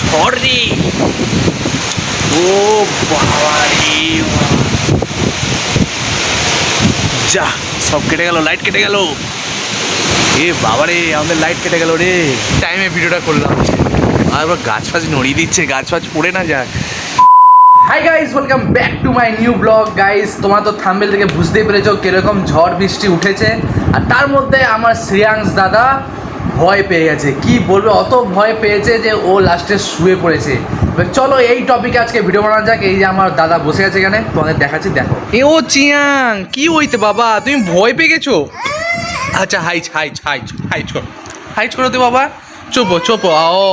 ঝড় রে ও বাবা রে যা সব কেটে গেল লাইট কেটে গেল। এ বাবা রে আমাদের লাইট কেটে গেল রে। টাইমে ভিডিওটা করলাম। আর গাছ ফাছ নড়িয়ে দিচ্ছে গাছ ফাছ পড়ে না যাক hi guys welcome back to my new blog guys তোমরা তো থাম্বেল থেকে বুঝতেই পেরেছ কীরকম ঝড় বৃষ্টি উঠেছে। আর তার মধ্যে আমার শ্রেয়াংশ দাদা ভয় পেয়ে গেছে। কি বলবে? অত ভয় পেয়েছে যে ও লাস্টে শুয়ে পড়েছে। চলো এই টপিকে আজকে ভিডিও বানানো যাক। এই যে আমার দাদা বসে আছে এখানে, তোমাদের দেখাচ্ছি, দেখো। এ ও চিয়াং, কি হইতে বাবা? তুমি ভয় পেয়ে গেছো? আচ্ছা হাইচ হাইচ হাইচ হাইচ কর হাইচ করো তো বাবা। চোপো চোপো ও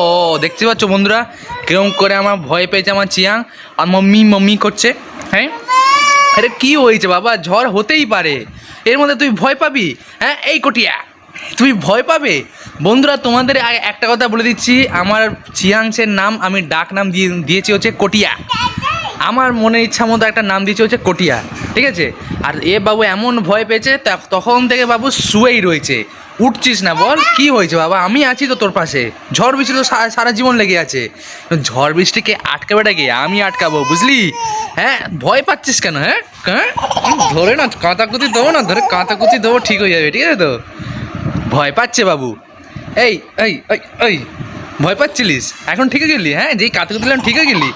দেখতে পাচ্ছ বন্ধুরা? কেরম করে আমার ভয় পেয়েছে আমার চিয়াং, আর মাম্মি মাম্মি করছে হ্যাঁ? আরে, কি হয়েছে বাবা? ঝড় হতেই পারে। এর মধ্যে তুই ভয় পাবি? হ্যাঁ এই কটিয়া, তুমি ভয় পাবে? বন্ধুরা, তোমাদের একটা কথা বলে দিচ্ছি। আমার চিয়াংসের নাম, আমি ডাক নাম দিয়ে দিয়েছি হচ্ছে কটিয়া। আমার মনে ইচ্ছা মতো একটা নাম দিয়েছে হচ্ছে কটিয়া, ঠিক আছে? আর এ বাবু এমন ভয় পেয়েছে তখন থেকে বাবু শুয়েই রয়েছে। উঠছিস না বল, কি হয়েছে বাবা? আমি আছি তো তোর পাশে। ঝড় বৃষ্টি তো সারা জীবন লেগে আছে। ঝড় বৃষ্টিকে আটকাবেটা কি? আমি আটকাবো, বুঝলি? হ্যাঁ ভয় পাচ্ছিস কেন হ্যাঁ? হ্যাঁ? ধরে না, কাঁতাকুতি দেবো না, ধরে কাঁতাকুতি দেবো, ঠিক হয়ে যাবে, ঠিক আছে তো? ভয় পাচ্ছে বাবু। এই এই এই এই, ভয় পাচ্ছিলিস? এখন ঠিক গেলি হ্যাঁ? যেই কাতুকে দিলাম, ঠিক গেলি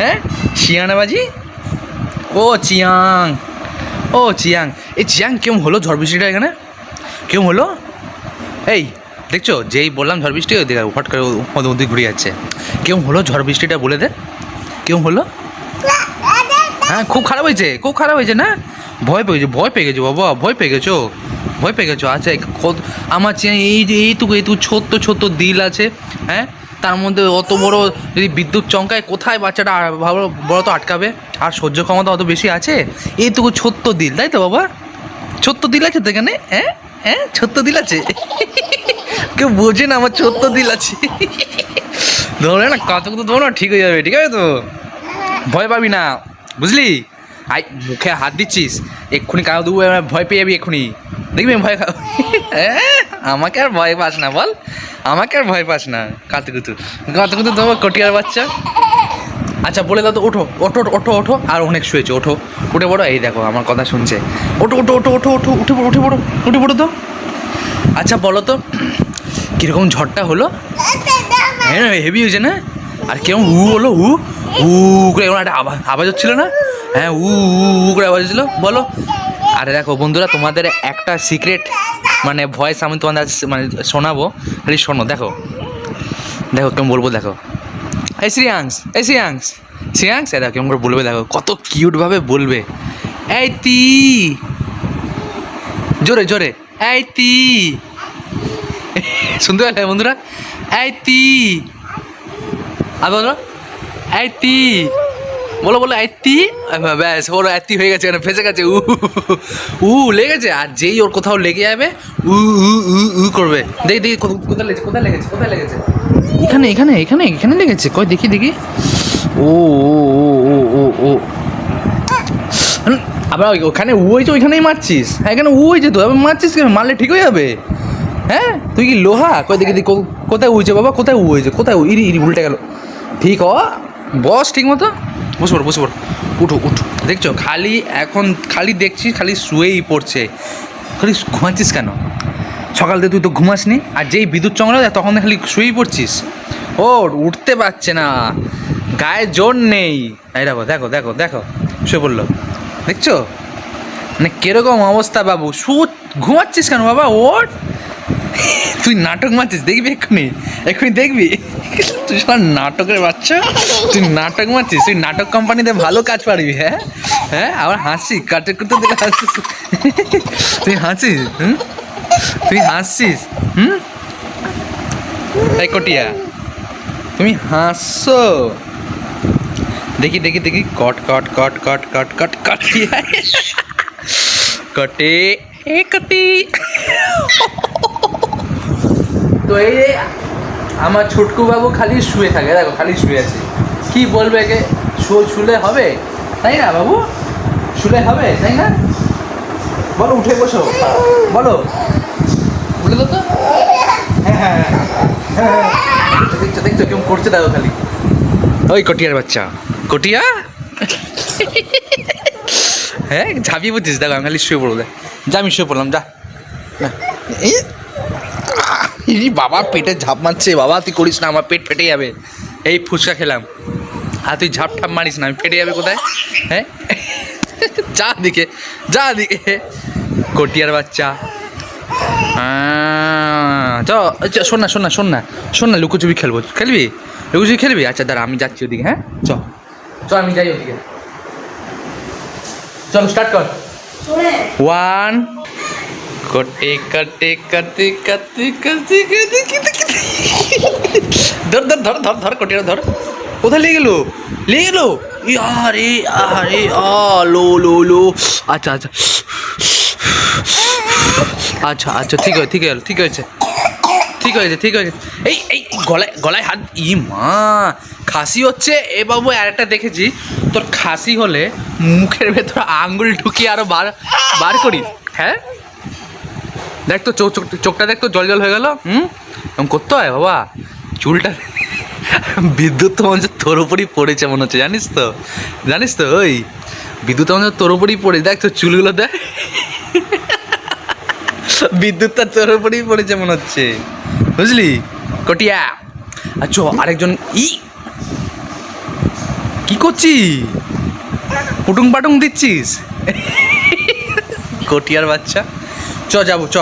হ্যাঁ? শিয়ানাবাজি? ও চিয়াং ও চিয়াং। এই চিয়াং কেমন হলো ঝড় বৃষ্টিটা এখানে? কেমন হলো? এই, দেখছ, যেই বললাম ঝড় বৃষ্টি ওই ফট করে ওদের মধ্যে ঘুরে যাচ্ছে। কেমন হলো ঝড় বৃষ্টিটা বলে দে। কেমন হলো? হ্যাঁ খুব খারাপ হয়েছে, খুব খারাপ হয়েছে না? ভয় পেয়েছ ভয় পেয়ে গেছো, বাবা, ভয় পেয়ে গেছো। ভয় পেয়ে গেছো? আচ্ছা কত- আমার চেয়ে এই যে এইটুকু এইটুকু ছোট্ট ছোট্ট দিল আছে হ্যাঁ? তার মধ্যে অত বড় যদি বিদ্যুৎ চমকায়, কোথায় বাচ্চাটা ভালো, বড় তো আটকাবে? আর সহ্য ক্ষমতা অত বেশি আছে? এইটুকু ছোট্ট দিল, তাই তো বাবা? ছোট্ট দিল আছে তো এখানে? হ্যাঁ? হ্যাঁ? ছোট্ট দিল আছে? কেউ বোঝে না আমার ছোট্ট দিল আছে। ধরে না কত কত ধরো না, ঠিক হয়ে যাবে, ঠিক আছে তো? ভয় পাবি না, বুঝলি? আই মুখে হাত দিচ্ছিস? এক্ষুনি দেবো এবার ভয় পেয়ে যাবি এক্ষুনি। দেখবি ভয় খাও আমাকে আর ভয় পাস না, বল। আমাকে আর ভয় পাস না কাতুকুতু কাতুকুতু দেবো কটিয়ার বাচ্চা। আচ্ছা বলে দাও তো, ওঠো ওঠো ওঠো ওঠো। আর অনেক শুয়েছে, ওঠো। উঠে পড়ো, এই দেখো, আমার কথা শুনছে। ওঠো ওঠো ওঠো ওঠো ওঠো, উঠে পড়ো উঠে পড়ো উঠে পড়ো তো। আচ্ছা বলো তো, কীরকম ঝড়টা হলো? হ্যাঁ হেভি হয়েছে না? আর কেমন হু হলো, হু? হু করে একটা আওয়াজ হচ্ছিল না? হ্যাঁ উ উ করে বলো। আরে দেখো বন্ধুরা, তোমাদের একটা সিক্রেট মানে ভয়েস আমি তোমাদের মানে শোনাবো। খালি শোনো, দেখো। দেখো কেমন বলব, দেখো। এই শ্রিয়াংশ এই শ্রিয়াংশ শ্রিয়াংশ এ দেখো কেমন করে বলবে, দেখো। কত কিউটভাবে বলবে। এই তি। জোরে জোরে। এই তি। শুনতে পেলে বন্ধুরা? এই তি। আর বলো। এই তি। বলো বলো এত্তি ব্যাস, ওর এত্তি হয়ে গেছে মানে ফেসে গেছে উ উ লেগেছে, আর যেই ওর কোথাও লেগে যাবে উ উ উ উ করবে। দেখি দেখি কোথা- কোথায় লেগেছে কোথায় লেগেছে কোথায় লেগেছে? এখানে এখানে এখানে এখানে লেগেছে, কই, দেখি দেখি। ও ও ও ও ও ও। আবার ওখানে উ হয়েছে ওইখানেই মারছিস? হ্যাঁ এখানে উ হয়েছে তো, আবার মারছিস কেন? মারলে ঠিক হয়ে যাবে। হ্যাঁ? তুই কি লোহা? কই, দেখি দেখি কোথায় উইছে বাবা, কোথায় উ হয়েছে কোথায় ইরি ইরি, উল্টে গেল। ঠিক, হ, বস ঠিক মতো বসে পড়ো বসে পড়ো। উঠো উঠো। দেখছ, খালি এখন খালি দেখছিস, খালি শুয়েই পড়ছে। খালি ঘুমাচ্ছিস কেন? সকাল থেকে তুই তো ঘুমাসনি, আর যেই বিদ্যুৎ চমড়া তখন খালি শুয়েই পড়ছিস। ও উঠতে পারছে না। গায়ে জোর নেই। এই দেখো দেখো দেখো দেখো, শুয়ে পড়ল। দেখছ? মানে কীরকম অবস্থা বাবু। শু, ঘুমাচ্ছিস কেন বাবা? ওর? তুই নাটক মারছিস, দেখবি এক্ষুনি? এক্ষুনি দেখবি? তুই সব নাটকের বাচ্চা? তুই নাটক মারছিস? তুই নাটক কোম্পানিতে ভালো কাজ পারবি হ্যাঁ? হ্যাঁ? আবার হাসি কাটে করতে দিলে হাসিস তুই হাসিস, হুম? তুই হাসছিস, হুম? এই কটিয়া, তুমি হাসছো? দেখি দেখি দেখি, কট কট কট কট কট কট কটিয়া। কটে, এ কটি। তো এই আমার ছোটকু বাবু খালি শুয়ে থাকে। দেখো খালি শুয়ে আছে। কি বলবে শু শুলে হবে? তাই না বাবু? শুলে হবে তাই না? বলো উঠে বসো। বলো। দাও তো। হ্যাঁ হ্যাঁ হ্যাঁ, হ্যাঁ। দেখছ দেখছ কেমন করছে দেখো খালি। ওই কটিয়ার বাচ্চা। কটিয়া? হ্যাঁ ঝাঁপিয়ে পড়ছিস দেখো আমি খালি শুয়ে পড়ব। যা আমি শুয়ে পড়লাম যা। আহ, বাবা পেটে ঝাঁপ মারছে বাবা তুই করিস না আমার পেট ফেটে যাবে। এই ফুচকা খেলাম। আর তুই ঝাপ ঠাপ মারিস না আমি ফেটে যাবে কোথায়? হ্যাঁ? যা দিকে যা দিকে। কটিয়ার বাচ্চা। চ চ, শোন না শোন না শোন না শোন না লুকোচুপি খেলব। খেলবি? লুকোচুপি খেলবি? আচ্ছা দাঁড়া আমি যাচ্ছি ওদিকে হ্যাঁ? চ চ আমি যাই ওদিকে। চলো স্টার্ট কর। ওয়ান কটে কটে কটে কটে কটে কটে কটে ধর ধর ধর ধর ধর কটিয়া ধর কোথায় নিয়ে গেলো নিয়ে গেলো আরে আরে আ লো লো লো আচ্ছা আচ্ছা আচ্ছা আচ্ছা ঠিক আছে ঠিক আছে ঠিক আছে ঠিক আছে ঠিক আছে এই এই, গলায় গলায় হাত ই মা, খাসি হচ্ছে। এ বাবু আর একটা দেখেছি। তোর খাসি হলে মুখের ভেতর আঙুল ঢুকিয়ে আরও বার বার করি হ্যাঁ? দেখ তো চোখ চোখ- চোখটা দেখ তো, জল জল হয়ে গেল। হুম? এরকম করতে হয় বাবা? চুলটা বিদ্যুৎ তো মনে তোর উপরই পড়েছে মনে হচ্ছে, জানিস তো? জানিস তো, ওই? বিদ্যুৎ হচ্ছে তোর উপরই পড়ে দেখ তো চুলগুলো দেখ। বিদ্যুৎটা তোর উপরেই পড়েছে মনে হচ্ছে। বুঝলি? কটিয়া। আচ্ছা আরেকজন ই! কি করছি পুটুং পাটুং দিচ্ছিস? কটিয়ার বাচ্চা। চ যাব চ।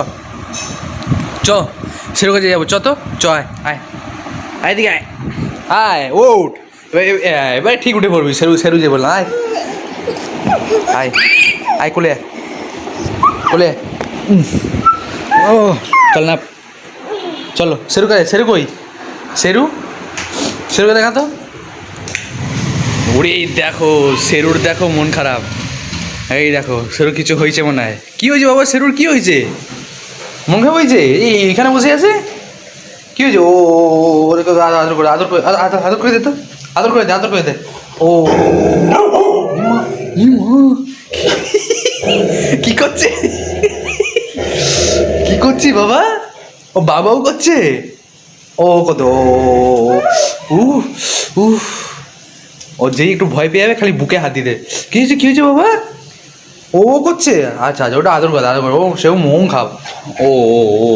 চ। সেরু কাছে যাব। চ তো? চ আয় আয়। আয় দিকে আয়। আয় ওঠ এবার ঠিক উঠে পড়বি। সেরু সেরু যে বললাম। আয়। আয় আয় কোলে। কোলে। ও চল না। চলো সেরু কাছে সেরু কই? সেরু? সেরুকে দেখা তো? ওরে দেখো সেরুর দেখো মন খারাপ। এই দেখো সেরুর কিছু হয়েছে মনে হয়। কি হয়েছে বাবা সেরুর কি হয়েছে? মন খারাপ হয়েছে এই, এখানে বসে আছে? কি হয়েছে? ও ওরে আদর করে আদর করে, আদর- করে দে তো। আদর করে দে, আদর করে দে। ও। কি করছে? কি করছি বাবা? ও, বাবাও করছে? ও, কত, ও ও যেই একটু ভয় পেয়ে যাবে, খালি বুকে হাত দিতে। কি হয়েছে কি হয়েছে বাবা? ও করছে আচ্ছা আচ্ছা ওটা আদর করে আদর করে ও সেও মোম খাব ও ও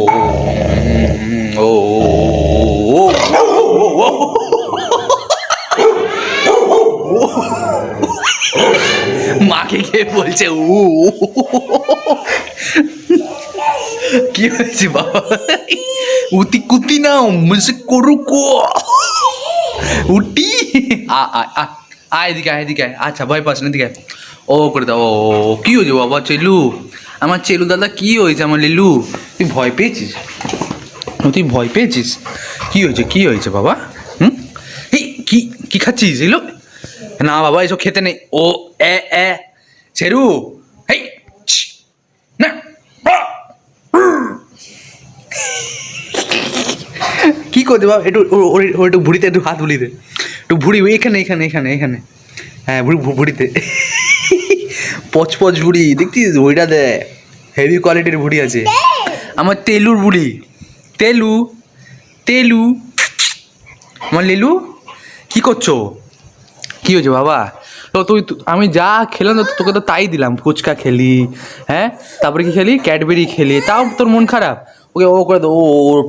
ও ও, মাকে কে বলছে ও কি হয়েছে বাবা উতি কুতি নাও মুঝে করু কো উটি আ আ আ আয় এদিকে আয়, এদিকে। আচ্ছা ভয় পাস না, এদিকে ও, করে দাও, ও কি হয়েছে বাবা, চেলু? আমার চেলু দাদা, কি হয়েছে আমার লিলু? তুই ভয় পেয়েছিস? তুই ভয় পেয়েছিস? কি হয়েছে কি হয়েছে বাবা? হুম? এই, কি কি খাচ্ছিস এলো না বাবা, এসব খেতে নেই। ও, এ এ, চেরু। হেই না কি করতে বাবা? একটু ওর একটু ভুড়িতে একটু হাত বুলি দে। একটু ভুড়ি এখানে এখানে এখানে এখানে হ্যাঁ ভুড়ি ভুড়িতে পচ পচ ভুড়ি দেখছিস ওইটা দে হেভি কোয়ালিটির ভুড়ি আছে আমার তেলুর ভুড়ি তেলু তেলু আমার লিলু কি করছ কি হয়েছে বাবা তো তুই আমি যা খেলাম তোকে তো তাই দিলাম ফুচকা খেলি হ্যাঁ তারপরে কি খেলি ক্যাডবেরি খেলি তাও তোর মন খারাপ ওকে ও করে দে ও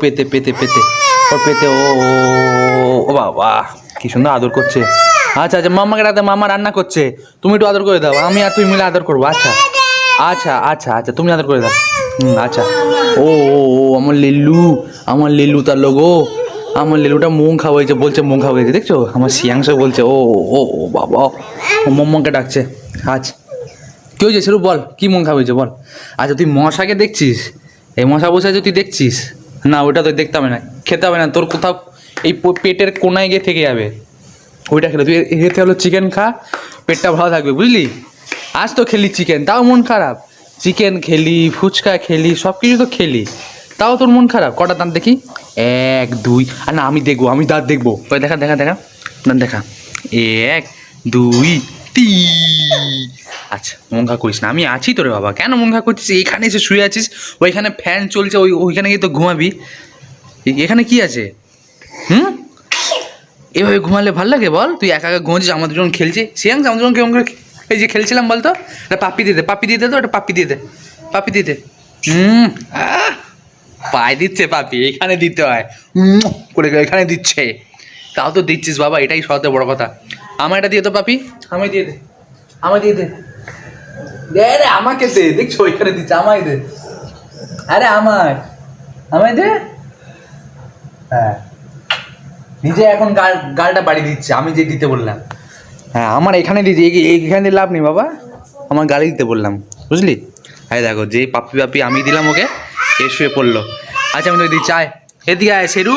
পেতে পেতে পেতে পেতে ও ও, ও বাবা কি সুন্দর আদর করছে। আচ্ছা আচ্ছা মাম্মাকে রাতে মামা রান্না করছে। তুমি একটু আদর করে দাও আমি আর তুই মিলে আদর করব। আচ্ছা আচ্ছা আচ্ছা আচ্ছা তুমি আদর করে দাও। হুম আচ্ছা। ও ও ও, আমার লিল্লু আমার লিল্লু তার লোক ও আমার লিলুটা মুং খাওয়া হয়েছে, বলছে মুং খাওয়া হয়েছে, দেখছ? আমার শিয়াংশ বলছে, ও ও ও বাবা। ও মম্মকে ডাকছে। আচ্ছা। কি হয়েছে সেরু বল, কি মন খাওয়া হয়েছে বল? আচ্ছা তুই মশাকে দেখছিস? এই মশা বসে আছে, তুই দেখছিস? না, ওটা তো দেখতে হবে না, খেতে হবে না, তোর কোথাও এই পেটের কোনায় গিয়ে থেকে যাবে। ওইটা খেলে। তুই এতে হলো চিকেন খা, পেটটা ভালো থাকবে, বুঝলি? আজ তো খেলি চিকেন তাও মন খারাপ। চিকেন খেলি, ফুচকা খেলি সব কিছু তো খেলি। তাও তোর মন খারাপ? কটা দাঁত দেখি? এক, দুই, আর না, আমি দেখব, আমি দাঁত দেখব। দেখা দেখা দেখা। দাঁত দেখা। এক, দুই, তিন। আচ্ছা মন খা করিস না। আমি আছি তোরে বাবা। কেন মন খা করছিস? এখানে এসে শুয়ে আছিস, ওইখানে ফ্যান চলছে, ওই ওইখানে গিয়ে তো ঘুমাবি। এখানে কি আছে? হুম? এভাবে ঘুমালে ভালো লাগে বল? তুই একা একা ঘুমাচ্ছিস আমাদের যখন খেলছি। সিয়াংস আমাদের যখন কেমন করে এই যে খেলছিলাম বলতো এটা পাপ্পি দিয়ে দে, পাপ্পি দিয়ে দে তো, এটা পাপ্পি দিয়ে দে, পাপ্পি দিয়ে দে। হুম। পায়ে দিচ্ছে পাপি এখানে দিতে হয়। করে এখানে দিচ্ছে। তাও তো দিচ্ছিস বাবা, এটাই সবথেকে বড় কথা। আমার এটা দিয়ে তো পাপি আমায় দিয়ে দে, আমায় দিয়ে দে। দে রে, আমাকে দে, দেখছ, এখানে দিচ্ছে, আমায় দে। আরে, আমায়। আমায় দে। হ্যাঁ। নিজে এখন গাল, গালটা বাড়ি দিচ্ছে, আমি যে দিতে বললাম। হ্যাঁ আমার এখানে দিয়েছি এইখানে দিয়ে লাভ নেই বাবা। আমার গালি দিতে বললাম, বুঝলি? হ্যাঁ দেখো যে পাপি পাপি আমি দিলাম ওকে, এ শুয়ে পড়ল। আচ্ছা আমি দিই চায় এদিকে আয় সেরু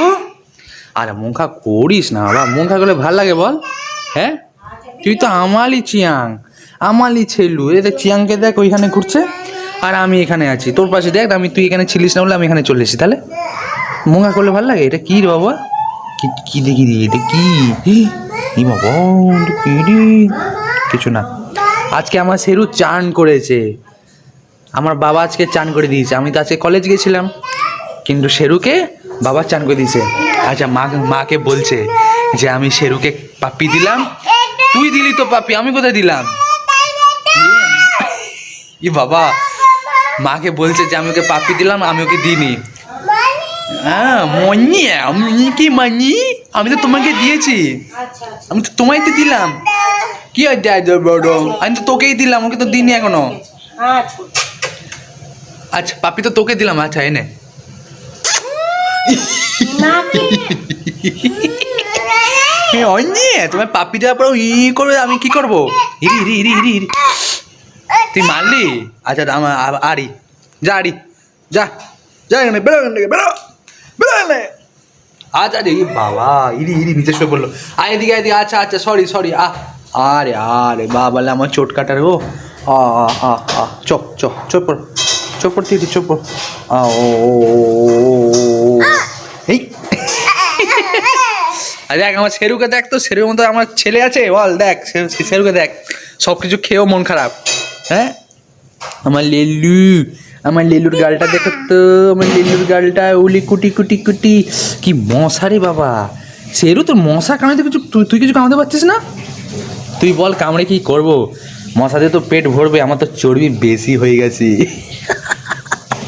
আরে, মুখা করিস না বাবা, মুখা করলে ভালো লাগে বল হ্যাঁ? তুই তো আমালি চিয়াং, আমালি ছেলু। এ চিয়াংকে দেখ, ওইখানে ঘুরছে। আর আমি এখানে আছি, তোর পাশে দেখ, আমি, তুই এখানে ছিলিস না বলে আমি এখানে চলে এসেছি, তাহলে? মোঙ্গা করলে ভালো লাগে? এটা কি বাবা? কি দেখি রে? এটা কি? ই বাবা কিছু না। আজকে আমার সেরু চান করেছে। আমার বাবা আজকে চান করে দিয়েছে। আমি তো আজকে কলেজ গেছিলাম, কিন্তু শেরুকে বাবা চান করে দিয়েছে। আচ্ছা মা, মাকে বলছে যে আমি শেরুকে পাপ্পি দিলাম। তুই দিলি তো পাপ্পি, আমি কোথায় দিলাম? ই বাবা, মাকে বলছে যে আমি ওকে পাপ্পি দিলাম, আমি ওকে দিইনি। হ্যাঁ মনি আমি কি মানি? আমি তো তোমাকে দিয়েছি। আমি তো তোমায় তো দিলাম। কি বড়? আমি তো তোকেই দিলাম ওকে তো দিইনি এখনও। আচ্ছা। পাপি তো তোকে দিলাম। আচ্ছা এনে। এ, অন্যে তোমার পাপি দেওয়ার পর ই করবে আমি কি করব? ইরি ইরি ইরি ইরি ইরি তুই মারলি? আচ্ছা আমার আরি যা আরি যা। যা এখানে বেরো এখান থেকে বেরো। বেরো আচ্ছা রে বাবা ইরি ইরি নিচে শুয়ে পড়ল আয় এদিকে এদিকে আচ্ছা আচ্ছা সরি সরি আ আরে আরে বাবালে আমার চোট কাটার গো আ আ আ চপ চপ চপ পড় চপ পড় দিদি চপ পড়। আ ও ও, ও, ও, ও, ও। এই। আর দেখ আমার শেরুকে দেখ তো শেরুর মতো আমার ছেলে আছে বল দেখ শেরু- শেরুকে দেখ। সব কিছু খেয়েও মন খারাপ হ্যাঁ? আমার লেলু আমার লিলুর গালটা দেখো তো, আমার লিলুর গালটা, উলি কুটি কুটি কুটি। কি মশা রে বাবা। সেরু, তোর মশা কামড়াতে কিছু তুই তুই কিছু কামড়াতে পারছিস না? তুই বল, কামড়ে কি করব? মশাতে তো পেট ভরবে, আমার তো চর্বি বেশি হয়ে গেছে।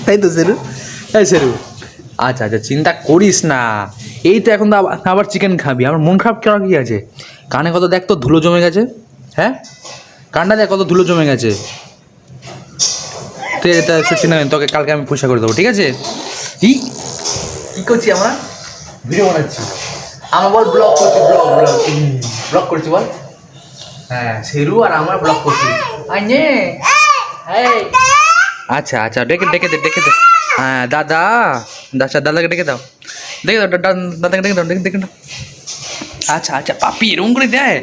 তাই তো, সেরু? হ্যাঁ সেরু আচ্ছা আচ্ছা চিন্তা করিস না। এই তো এখন তো আবার চিকেন খাবি। আমার মন খারাপ কেন কি আছে? কানে কত দেখ তো ধুলো জমে গেছে। হ্যাঁ? কানটা দেখ কত ধুলো জমে গেছে। তুই এটা সত্যি না তোকে কালকে আমি পয়সা করে দেবো ঠিক আছে? কি? কি করছি আমরা? ভিডিও বানাচ্ছি। আমার বল ব্লগ করছি ব্লগ ব্লগ ব্লগ করছি বল। হ্যাঁ শেরু আর আমার ব্লগ করছি। আইনে আচ্ছা আচ্ছা ডেকে ডেকে দে ডেকে দে। হ্যাঁ দাদা। আচ্ছা দাদাকে ডেকে দাও। দেখে দাও দাদাকে ডেকে দাও ডেকে ডেকে দাও। আচ্ছা আচ্ছা পাপ্পি এরকম করে দেয়?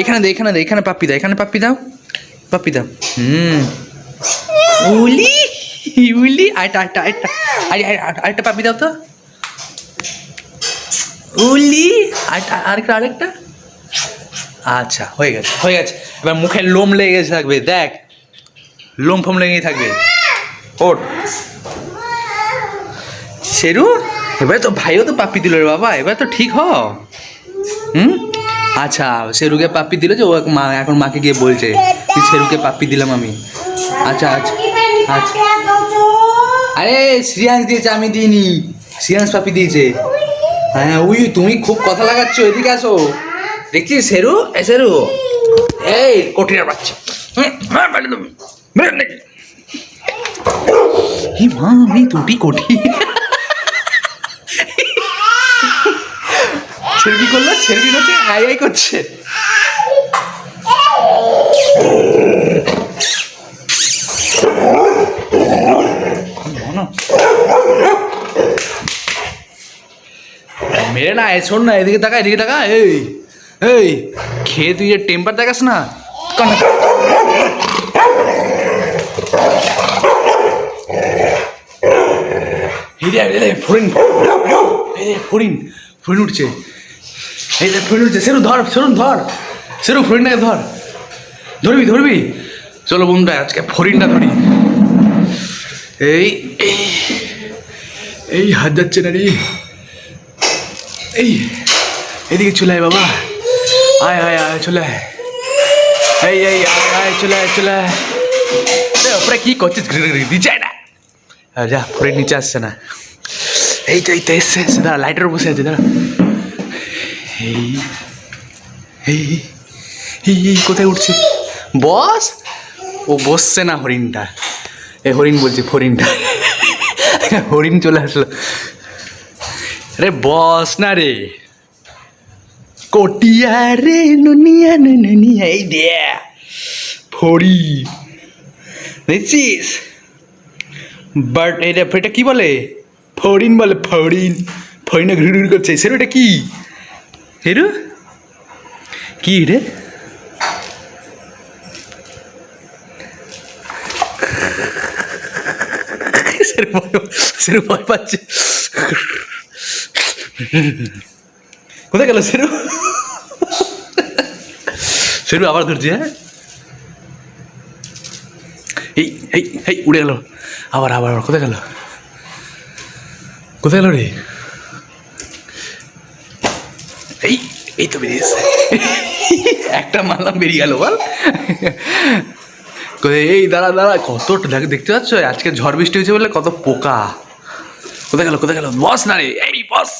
এখানে দে এখানে দে এখানে পাপি দাও এখানে পাপি দাও। পাপি দাও। হুম। উলি উলি আরেকটা আরেকটা আরেকটা আরে, আরে- আরেকটা পাপ্পি দাও তো। উলি আরেকটা আরেকটা আরেকটা। আচ্ছা হয়ে গেছে হয়ে গেছে। এবার মুখে লোম লেগে থাকবে, দেখ। লোম ফোম লেগেই থাকবে। ওট শেরু, এবার তো ভাইও তো পাপ্পি দিল রে বাবা, এবার তো ঠিক হ। হুম? আচ্ছা শেরুকে পাপ্পি দিল যে ও মা, এখন মাকে গিয়ে বলছে শেরুকে পাপ্পি দিলাম আমি। আচ্ছা আচ্ছা। আরে শ্রিয়াংশ দিয়েছে আমি দিইনি। শ্রিয়াংশ পাপি দিয়েছে। হ্যাঁ উই তুমি খুব কথা লাগাচ্ছ এদিকে আসো। দেখছিস শেরু এ শেরু এই কঠিনার বাচ্চা। হ্যাঁ বাইরে দেবে। বেরো নাকি মা আমি দুটি কোটি ছেড়বি করল ছেড়বি করছে আই আই করছে। না শোন না, এদিকে তাকা এদিকে তাকা এই এই, খেয়ে তুই যে টেম্পার দেখাস না। ফড়িং। উঠছে। উঠছে। সেরু ধর ধর ধর। ধরবি ধরবি। চলো বন্ধুরা, আজকে ফড়িংটা ধরি। এই এই হাত যাচ্ছে না রে। এই, এদিকে চলে আয় বাবা। আয় আয় আয়, চলে এই এই, আয় আয়, চলে আয় চলে আয়। ওপরে কি করছিস? আয় না। যা পরে নিচে আসছে না। এই তো এই তো, এসছে এসছে। দাঁড়া লাইটার বসে আছে, দাঁড়া। এই এই এই কোথায় উঠছে? বস, ও বসছে না হরিণটা। এ হরিণ বলছি ফরিনটা হরিণ চলে আসলো। আরে বস না রে। কটিয়া রে নুনিয়া নুনিয়া এই দে ফড়ি। দেখছিস? বাট এটা এটা কি বলে? ফড়িন বলে ফড়িন। ফড়িনে ঘুরে ঘুরে করছে। সেরু এটা কি? হেরু? কি রে? সেরু ভয়- সেরু ভয় পাচ্ছে। কোথায় গেল সেরু? সেরু আবার ধরছি হ্যাঁ? এই এই এই, উড়ে গেল। আবার আবার আবার, কোথায় গেল? কোথায় গেল রে? এই এই তো বেরিয়েছে একটা মারলাম বেরিয়ে গেল, বল। এই, দাঁড়া দাঁড়া কত দেখ- দেখতে পাচ্ছ? আজকে ঝড় বৃষ্টি হয়েছে বলে কত পোকা। কোথায় গেল কোথায় গেল? বস না রে। এই বস।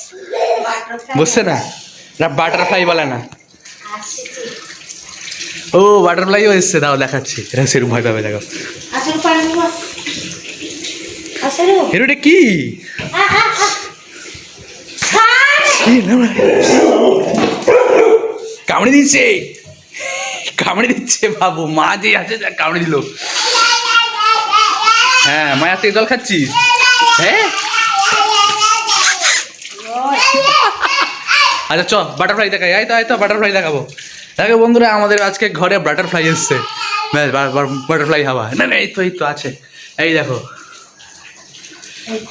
বসছে না? না বাটারফ্লাই বলে না। ও বাটারফ্লাইও এসছে। দাও দেখাচ্ছি। এটা সেরকম ভয় পাবে দেখো। এটা কি। কামড়ে দিচ্ছে। কামড়ে দিচ্ছে বাবু। মা যে আছে যা কামড়ে দিল। হ্যাঁ মায়ের থেকে জল খাচ্ছিস? হ্যাঁ? আচ্ছা চ বাটারফ্লাই দেখাই। আয় তো আয় তো বাটারফ্লাই দেখাবো। দেখো বন্ধুরা, আমাদের আজকে ঘরে বাটারফ্লাই এসছে। ব্যাস বাটারফ্লাই হাওয়া। না না, এই তো এই তো আছে। এই দেখো।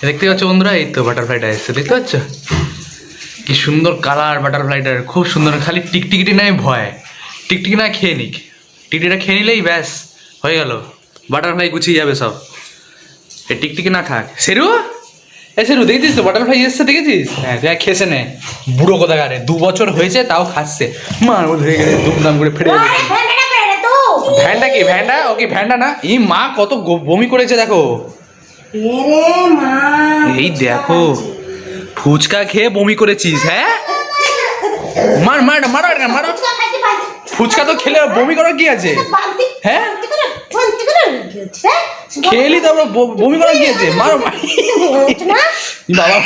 দেখতে পাচ্ছ বন্ধুরা, এই তো বাটারফ্লাইটা এসছে, দেখতে পাচ্ছ? কি সুন্দর কালার বাটারফ্লাইটার খুব সুন্দর, খালি টিকটিকিটি নাই ভয়। টিকটিকি না খেয়ে নিক। টিকটিটা খেয়ে নিলেই ব্যাস, হয়ে গেল। বাটারফ্লাই গুছিয়ে যাবে সব। এই টিকটিকি না খাক। সেরু? এ সেরু দেখেছিস তো বাটারফ্লাই এসছে দেখেছিস? হ্যাঁ। খেসে নে। বুড়ো দু বছর হয়েছে তাও খাচ্ছে। মা ধরে গেলে দুমদাম করে ফেটে যাবে ভ্যানটা কি ভ্যানটা? ও কি ভ্যানটা না? এই মা কত গো- বমি করেছে দেখো। এই দেখো ফুচকা খেয়ে বমি করেছিস হ্যাঁ? মার মার মারো না মারো। ফুচকা তো খেলে বমি করার কি আছে? হ্যাঁ? খেলি তো বমি করার কি আছে? মারো মার। বাবা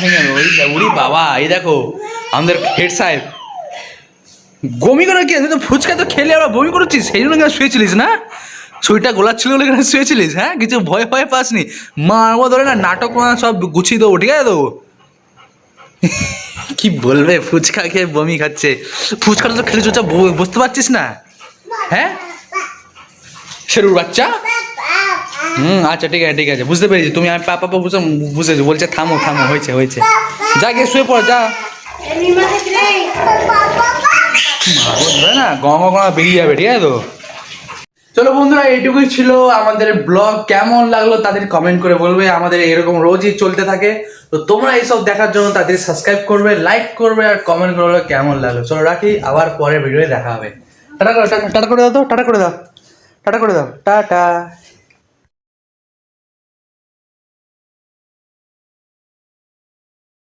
ভেঙে যাবে ওই বাবা এই দেখো আমাদের হেড সাহেব। বমি করার কি আছে? তো ফুচকা তো খেলে আমরা বমি করেছিস? সেই জন্য কেন শুয়েছিলিস না? গোলাচ্ছিল বলে কেন শুয়েছিলিস হ্যাঁ? কিছু ভয় ভয় পাসনি? মারবো ধরে না নাটক মানা সব গুছিয়ে দেবো ঠিক আছে তো? কি বলবে? ফুচকা খেয়ে বমি খাচ্ছে। ফুচকাটা তো খেলে চুপচাপ ব- বুঝতে পারছিস না? হ্যাঁ? সেরুর বাচ্চা? হুম আচ্ছা ঠিক আছে ঠিক আছে, বুঝতে পেরেছি। তুমি আমি পাপা পাপা বুঝে বুঝেছি, বলছে, থামো থামো, হয়েছে হয়েছে। যা, গিয়ে শুয়ে পড়, যা। না বেরিয়ে যাবে, ঠিক আছে তো? চলো বন্ধুরা, এইটুকুই ছিল আমাদের ব্লগ। কেমন লাগল তাদের কমেন্ট করে বলবে। আমাদের এরকম রোজই চলতে থাকে। তো তোমরা এইসব দেখার জন্য তাদের সাবস্ক্রাইব করবে লাইক করবে আর কমেন্ট করবে কেমন লাগল। চলো রাখি, আবার পরে ভিডিওয়ে দেখা হবে। টাটা করে টাটা করে দাও, টাটা করে দাও, টাটা করে দাও, টাটা।